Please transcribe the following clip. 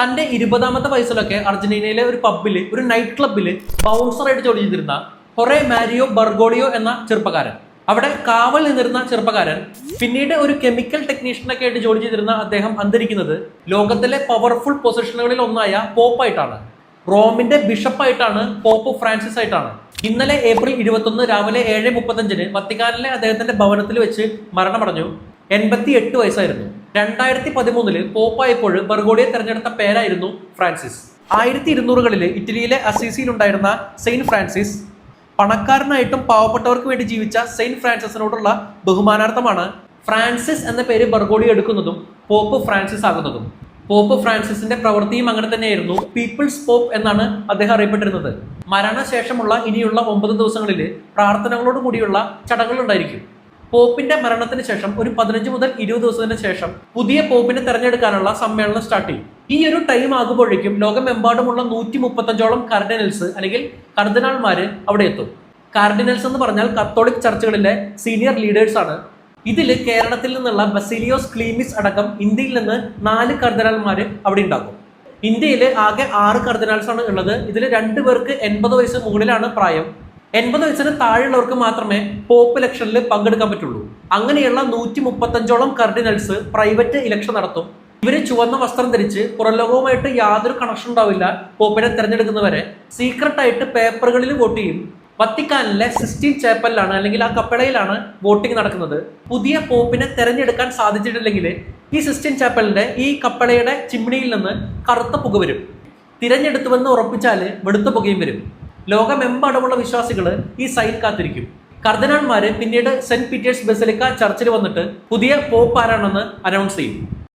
തന്റെ ഇരുപതാമത്തെ വയസ്സിലൊക്കെ അർജന്റീനയിലെ ഒരു പബ്ബിൽ ഒരു നൈറ്റ് ക്ലബ്ബിൽ ബൗൺസറായിട്ട് ജോലി ചെയ്തിരുന്ന ഹൊറേ മാരിയോ ബർഗോഡിയോ എന്ന ചെറുപ്പക്കാരൻ. അവിടെ കാവൽ നിന്നിരുന്ന ചെറുപ്പക്കാരൻ പിന്നീട് ഒരു കെമിക്കൽ ടെക്നീഷ്യനൊക്കെ ആയിട്ട് ജോലി ചെയ്തിരുന്ന അദ്ദേഹം അന്തരിക്കുന്നത് ലോകത്തിലെ പവർഫുൾ പൊസിഷനുകളിൽ ഒന്നായ പോപ്പായിട്ടാണ് റോമിന്റെ ബിഷപ്പായിട്ടാണ് പോപ്പ് ഫ്രാൻസിസ് ആയിട്ടാണ്. ഇന്നലെ ഏപ്രിൽ ഇരുപത്തൊന്ന് രാവിലെ ഏഴ് മുപ്പത്തഞ്ചിന് വത്തിക്കാനിലെ അദ്ദേഹത്തിന്റെ ഭവനത്തിൽ വെച്ച് മരണമടഞ്ഞു. എൺപത്തി എട്ട് വയസ്സായിരുന്നു. രണ്ടായിരത്തി പതിമൂന്നിൽ പോപ്പായപ്പോൾ ബർഗോഡിയെ തെരഞ്ഞെടുത്ത പേരായിരുന്നു ഫ്രാൻസിസ്. ആയിരത്തി ഇരുന്നൂറുകളിൽ ഇറ്റലിയിലെ അസീസിയിലുണ്ടായിരുന്ന സെയിന്റ് ഫ്രാൻസിസ് പണക്കാരനായിട്ടും പാവപ്പെട്ടവർക്ക് വേണ്ടി ജീവിച്ച സെയിന്റ് ഫ്രാൻസിസിനോടുള്ള ബഹുമാനാർത്ഥമാണ് ഫ്രാൻസിസ് എന്ന പേര് ബർഗോഡി എടുക്കുന്നതും പോപ്പ് ഫ്രാൻസിസ് ആകുന്നതും. പോപ്പ് ഫ്രാൻസിസിന്റെ പ്രവൃത്തിയും അങ്ങനെ തന്നെയായിരുന്നു പീപ്പിൾസ് പോപ്പ് എന്നാണ് അദ്ദേഹം അറിയപ്പെട്ടിരുന്നത്. മരണശേഷമുള്ള ഇനിയുള്ള ഒമ്പത് ദിവസങ്ങളിൽ പ്രാർത്ഥനകളോട് കൂടിയുള്ള ചടങ്ങുകൾ ഉണ്ടായിരിക്കും. പോപ്പിന്റെ മരണത്തിന് ശേഷം ഒരു പതിനഞ്ച് മുതൽ ഇരുപത് ദിവസത്തിന് ശേഷം പുതിയ പോപ്പിനെ തെരഞ്ഞെടുക്കാനുള്ള സമ്മേളനം സ്റ്റാർട്ട് ചെയ്യും. ഈ ഒരു ടൈം ആകുമ്പോഴേക്കും ലോകമെമ്പാടുമുള്ള നൂറ്റി മുപ്പത്തഞ്ചോളം കർഡിനൽസ് അല്ലെങ്കിൽ കർദിനാൾമാര് അവിടെ എത്തും. കാർഡിനൽസ് എന്ന് പറഞ്ഞാൽ കത്തോളിക് ചർച്ചുകളിലെ സീനിയർ ലീഡേഴ്സ് ആണ്. ഇതിൽ കേരളത്തിൽ നിന്നുള്ള ബസിലിയോസ് ക്ലീമിസ് അടക്കം ഇന്ത്യയിൽ നിന്ന് നാല് കർദിനാൾമാർ അവിടെ ഉണ്ടാകും. ഇന്ത്യയിൽ ആകെ ആറ് കർദിനാൾസ് ആണ് ഉള്ളത്. ഇതിൽ രണ്ടു പേർക്ക് എൺപത് വയസ്സ് മുകളിലാണ് പ്രായം. എൺപത് വയസ്സിന് താഴെയുള്ളവർക്ക് മാത്രമേ പോപ്പ് ഇലക്ഷനിൽ പങ്കെടുക്കാൻ പറ്റുള്ളൂ. അങ്ങനെയുള്ള നൂറ്റി മുപ്പത്തഞ്ചോളം കർഡിനൽസ് പ്രൈവറ്റ് ഇലക്ഷൻ നടത്തും. ഇവർ ചുവന്ന വസ്ത്രം ധരിച്ച് പുറംലോകവുമായിട്ട് യാതൊരു കണക്ഷൻ ഉണ്ടാവില്ല പോപ്പിനെ തെരഞ്ഞെടുക്കുന്നവരെ. സീക്രട്ട് ആയിട്ട് പേപ്പറുകളിൽ വോട്ട് ചെയ്യും. വത്തിക്കാനിലെ സിസ്റ്റീൻ ചേപ്പലിലാണ് അല്ലെങ്കിൽ ആ കപ്പിളയിലാണ് വോട്ടിംഗ് നടക്കുന്നത്. പുതിയ പോപ്പിനെ തെരഞ്ഞെടുക്കാൻ സാധിച്ചിട്ടില്ലെങ്കിൽ ഈ സിസ്റ്റീൻ ചേപ്പലിന്റെ ഈ കപ്പളയുടെ ചിമ്മിണിയിൽ നിന്ന് കറുത്ത പുക വരും. തിരഞ്ഞെടുത്തുവെന്ന് ഉറപ്പിച്ചാൽ വെളുത്ത പുകയും വരും. ലോകമെമ്പാടുമുള്ള വിശ്വാസികൾ ഈ സൈൻ കാത്തിരിക്കും. കർദിനാൾമാര് പിന്നീട് സെന്റ് പീറ്റേഴ്സ് ബസലിക്ക ചർച്ചിൽ വന്നിട്ട് പുതിയ പോപ്പ് ആരാണെന്ന് അനൗൺസ് ചെയ്യും.